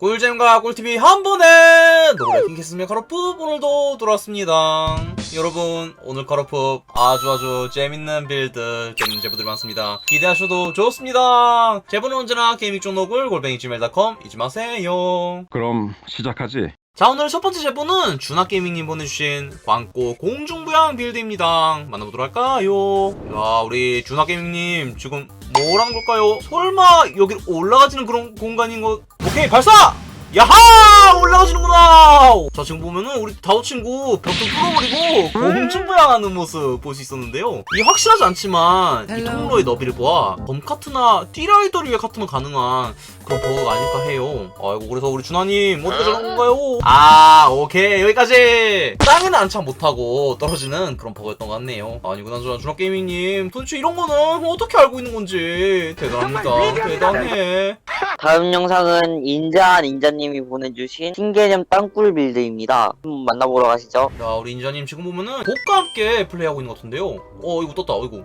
꿀잼과 꿀팁이 한 번에 노래 킹키스의 카로프 오늘도 돌아왔습니다. 여러분 오늘 카로프 아주 아주 재밌는 빌드 재밌는 제보들이 많습니다. 기대하셔도 좋습니다. 제보는 언제나 게이밍 쪽록을 골뱅이 gmail.com 잊지 마세요. 그럼 시작하지. 자 오늘 첫 번째 제보는 준하게이밍님 보내주신 광고 공중부양 빌드입니다. 만나보도록 할까요? 야 우리 준하게이밍님 지금 뭐라는 걸까요? 설마 여기 올라가지는 그런 공간인 것 오케이 발사! 야하 올라가지는구나. 자 지금 보면은 우리 다우 친구 벽도 뚫어버리고 공중부양하는 모습 볼 수 있었는데요. 이게 확실하지 않지만 이 통로의 너비를 보아 범카트나 띠라이더 위에 카트만 가능한 그런 버그가 아닐까 해요. 아이고 그래서 우리 준하님 어떻게 저런 건가요? 아 오케이. 여기까지. 땅에는 안착 못하고 떨어지는 그런 버그였던 것 같네요. 아니 그나저나 준하 게이밍님. 도대체 이런 거는 어떻게 알고 있는 건지. 대단합니다. 대단해. 다음 영상은 인자한 인자님이 보내주신 신개념 땅굴 빌드입니다. 한번 만나보러 가시죠. 자 우리 인자님 지금 보면은 복과 함께 플레이하고 있는 것 같은데요? 어 이거 떴다 어이구.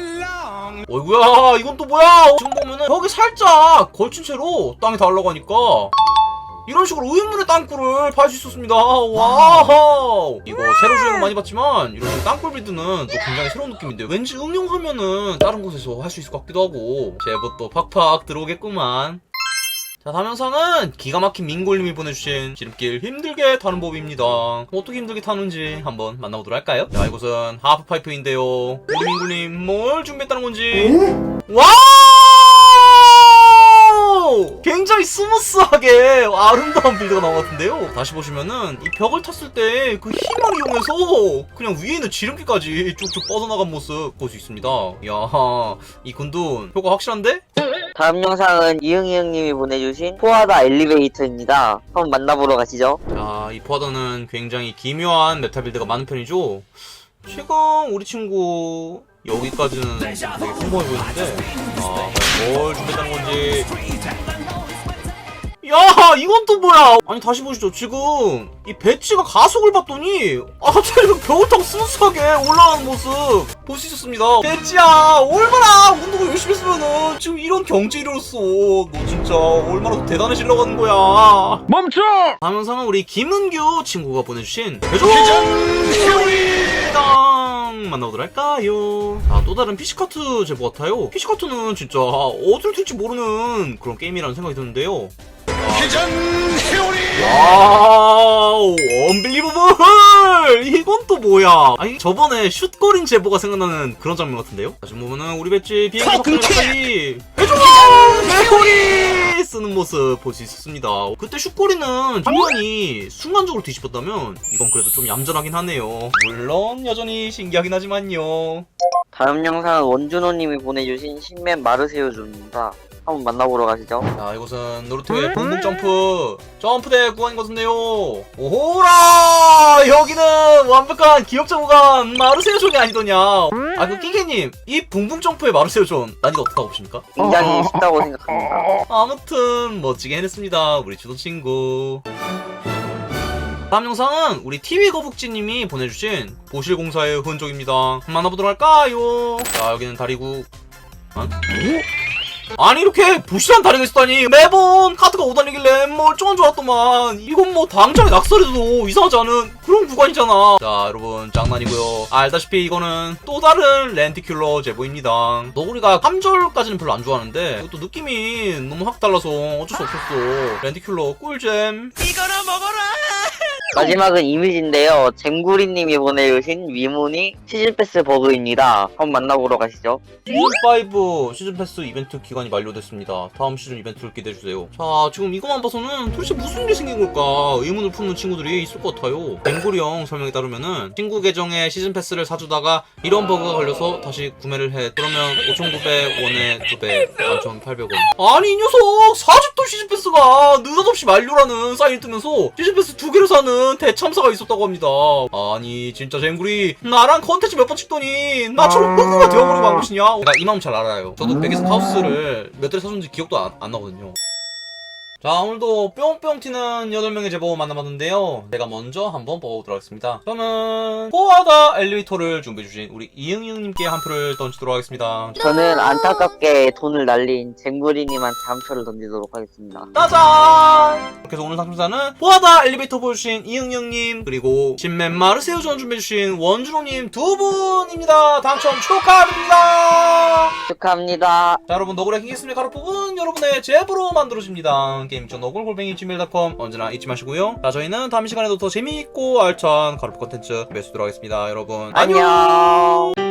어이구야 이건 또 뭐야? 지금 보면은 벽에 살짝 걸친 채로 땅에 닿으려고 하니까 이런 식으로 의문의 땅굴을 팔 수 있었습니다. 와우. 이거 새로 주행 많이 봤지만 이런 식으로 땅굴 빌드는 또 굉장히 새로운 느낌인데 왠지 응용하면은 다른 곳에서 할 수 있을 것 같기도 하고. 제법 또 팍팍 들어오겠구만 자, 다음 영상은 기가 막힌 민골님이 보내주신 지름길 힘들게 타는 법입니다. 어떻게 힘들게 타는지 한번 만나보도록 할까요? 자, 이곳은 하프파이프인데요. 우리 민골님 뭘 준비했다는 건지. 와우! 굉장히 스무스하게 아름다운 빌드가 나온 것 같은데요. 다시 보시면은 이 벽을 탔을 때 그 힘을 이용해서 그냥 위에 있는 지름길까지 쭉쭉 뻗어나간 모습 볼 수 있습니다. 이야, 이 군둔 효과 확실한데? 다음 영상은 이응이응님이 보내주신 포하다 엘리베이터입니다. 한번 만나보러 가시죠. 자, 이 포화더는 굉장히 기묘한 메타 빌드가 많은 편이죠. 최근 우리 친구 여기까지는 되게 평범해 보이는데 아, 뭘 준비했다는 건지 야 이건 또 뭐야 아니 다시 보시죠 지금 이 배치가 가속을 봤더니 아 갑자기 타고 스무스하게 올라가는 모습 볼 수 있었습니다 배치야 얼마나 운동을 열심히 했으면은 지금 이런 경제 이뤘어 너 진짜 얼마나 대단해지려고 하는 거야 멈춰! 다음 영상은 우리 김은규 친구가 보내주신 대전 회오리당 만나보도록 할까요? 아, 또 다른 피시카트 제보 같아요. 피시카트는 진짜 어딜 튈지 모르는 그런 게임이라는 생각이 드는데요. 기전 회오리! 와우, 언빌리버블! 이건 또 뭐야? 아니, 저번에 슛거린 제보가 생각나는 그런 장면 같은데요? 자, 지금 보면은 우리 배지 비행기 탑승 가까이 해줘! 회오리! 쓰는 모습 볼 수 있었습니다. 그때 슛거리는 화면이 순간적으로 뒤집혔다면 이건 그래도 좀 얌전하긴 하네요. 물론 여전히 신기하긴 하지만요. 다음 영상은 원준호님이 보내주신 신맨 마르세요준입니다. 한번 만나보러 가시죠. 자, 이곳은 노르트의 붕붕 점프 점프대 구간인 것 같은데요. 오호라! 여기는 완벽한 기억자 구간 마르세유 존이 아니더냐. 아, 그 킹케님, 이 붕붕 점프의 마르세유 존 난이도 어떻게 보십니까? 굉장히 쉽다고 생각합니다. 아무튼 멋지게 해냈습니다. 우리 주도 친구. 다음 영상은 우리 TV 거북지님이 보내주신 보실공사의 흔적입니다. 만나보도록 할까요? 자 여기는 다리구. 어? 아니 이렇게 부실한 다리가 있었다니 매번 카드가 오다니길래 멀쩡한 줄 알았더만 이건 뭐 당장에 낙설해도 이상하지 않은 그런 구간이잖아 자 여러분 장난이고요 알다시피 이거는 또 다른 렌티큘러 제보입니다 너구리가 3절까지는 별로 안 좋아하는데 이것도 느낌이 너무 확 달라서 어쩔 수 없었어 렌티큘러 꿀잼 마지막은 이미지인데요. 잼구리님이 보내주신 위문이 시즌패스 버그입니다. 한번 만나보러 가시죠. 시즌5 시즌 패스 이벤트 기간이 만료됐습니다. 다음 시즌 이벤트를 기대해주세요. 자, 지금 이것만 봐서는 도대체 무슨 일이 생긴 걸까 의문을 품는 친구들이 있을 것 같아요. 뱅구리 형 설명에 따르면은 친구 계정에 시즌 패스를 사주다가 이런 버그가 걸려서 다시 구매를 해. 그러면 5,900원에 900, 11,800원. 아니, 이 녀석! 40도 시즌 패스가 느닷없이 만료라는 사인이 뜨면서 시즌 패스 두 개를 사는 대참사가 있었다고 합니다. 아니, 진짜 뱅구리 나랑 컨텐츠 몇 번 찍더니 나처럼 흑우가 되어버리고 한 것이냐? 제가 이 마음 잘 알아요. 저도 백에서 하우스를 몇 대를 사줬는지 기억도 안, 안 나거든요. 자, 오늘도 뿅뿅 튀는 8명의 제보 만나봤는데요. 제가 먼저 한번 뽑아보도록 하겠습니다. 저는 포하다 엘리베이터를 준비해주신 우리 이응이응님께 한 표를 던지도록 하겠습니다. 저는 안타깝게 돈을 날린 쟁구리님한테 한 표를 던지도록 하겠습니다. 짜잔! 해서 오늘 상품사는 포하다 엘리베이터 보여주신 이응영님 그리고 신맨 마르세우 전 준비해주신 원준호님 두 분입니다. 당첨 축하드립니다. 축하합니다. 자 여러분 너구리 킹겠습니다 가로 부분 여러분의 제보로 만들어집니다. 게임전 너굴 골뱅이 gmail.com 언제나 잊지 마시고요. 자 저희는 다음 시간에도 더 재미있고 알찬 가로프 컨텐츠 매수도록 하겠습니다. 여러분 안녕.